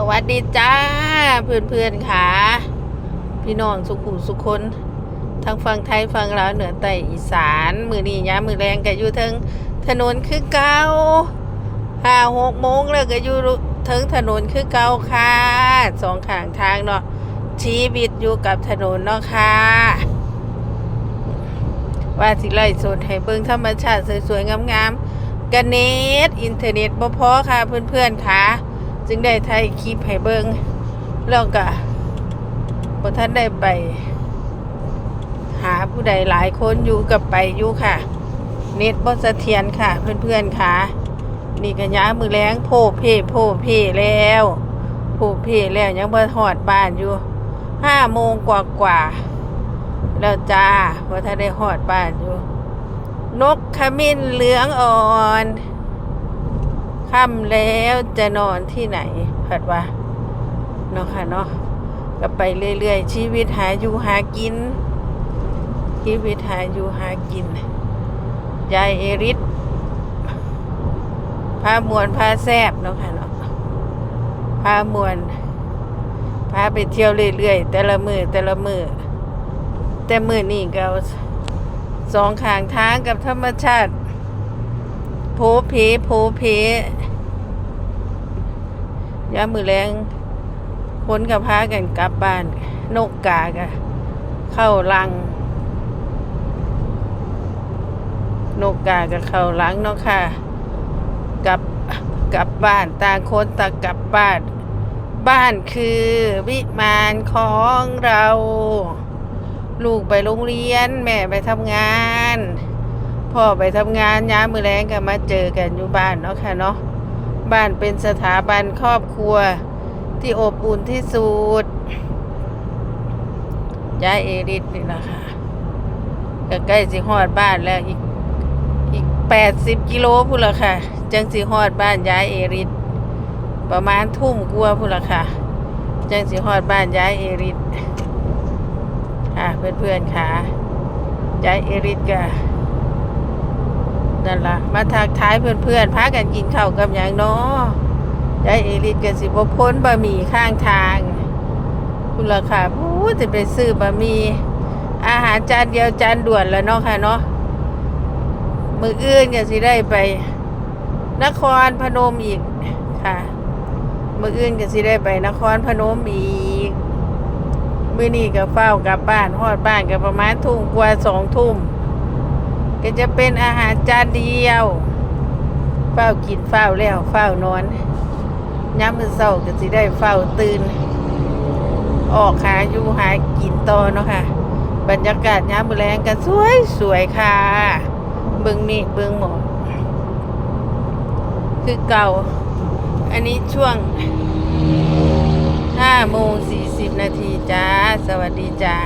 สวัสดีจ้าเพื่อนเพื่อนๆค่ะ พี่น้องสุขุสุขคนทั้งฝั่งไทยฝั่งลาวเหนือใต้อีสาน มือนี้ย้ามือแรงก็อยู่เทิงถนนคือเก่าห้าหกโมงแล้วก็อยู่เทิงถนนคือเก่าค่ะสองข้างทางเนาะชีวิตอยู่กับถนนเนาะค่ะว่าสิไล่สดให้เบิ่งธรรมชาติสวยๆงามๆกันเน็ตอินเทอร์เน็ตบ่พอค่ะเพื่อนๆค่ะ จึงได้ถ่ายคลิปให้เบิ่งแล้วก็บ่ท่านได้ไป หาผู้ใดหลายคนอยู่กับไปอยู่ค่ะ เน็ตบ่เสถียรค่ะ เพื่อนๆค่ะ นี่ก็ย้ามือแรงโพเพโพเพแล้วโพเพแล้วยังบ่ฮอดบ้านอยู่ห้าโมงกว่าๆแล้วจ้าว่าถ้าได้ฮอดบ้านอยู่ นกขมิ้นเหลืองอ่อน ค่ำแล้วจะนอนที่ไหนผัดว่าเนาะค่ะเนาะก็ไปเรื่อยๆ ชีวิตหาอยู่หากิน ชีวิตหาอยู่หากินยายเอริสพามวนพาแซบเนาะค่ะเนาะพามวนพาไปเที่ยวเรื่อยๆ แต่ละมือแต่ละมือแต่มือนี่ก็สองข้างทางกับธรรมชาติโผเพโผเพ ยามมือแรงคนกับพากันกลับบ้าน นกกากะเข้าลัง นกกากะเข้าลังเนาะค่ะกลับกลับบ้านต่างคนต่างกลับบ้าน บ้านคือวิมานของเรา ลูกไปโรงเรียน แม่ไปทำงาน พ่อไปทำงานย้ามือแรงก็มาเจอกันอยู่บ้านเนาะค่ะเนาะ บ้านเป็นสถาบันครอบครัวที่อบอุ่นที่สุดย้ายเอริสนี่แหละค่ะก็ใกล้สิฮอดบ้านแล้วอีกอีกแปดสิบกิโลพุ่นละค่ะ จังสิฮอดบ้านย้ายเอริสประมาณทุ่มกลัวพุ่นละค่ะ จังสิฮอดบ้านย้ายเอริสค่ะเพื่อนๆค่ะย้ายเอริสก็ นั่นละมาทักทายเพื่อนๆพากันกินข้าวกับอย่างเนาะยายเอริสกับสิบพ้นบะหมี่ข้างทางคุณราคาพูดจะไปซื้อบะหมี่อาหารจานเดียวจานด่วนแล้วเนาะค่ะเนาะมืออื่นก็สิได้ไป นครพนมอีกค่ะมืออื่นก็สิได้ไป นครพนมอีกมื้อนี้ก็เฝ้ากลับบ้านฮอดบ้านก็ประมาณทุ่มกว่าสองทุ่ม ก็จะเป็นอาหารจานเดียวเฝ้ากินเฝ้าแล้วเฝ้านอนย้ำมือเศร้าก็สิได้เฝ้าตื่น ออกหาอยู่หากินต่อเนาะค่ะ บรรยากาศย้ำมือแรงกันสวยสวยค่ะ เบิงเมฆเบิงหมอกคือเก่า อันนี้ช่วงห้าโมงสี่สิบนาทีจ้า สวัสดีจ้า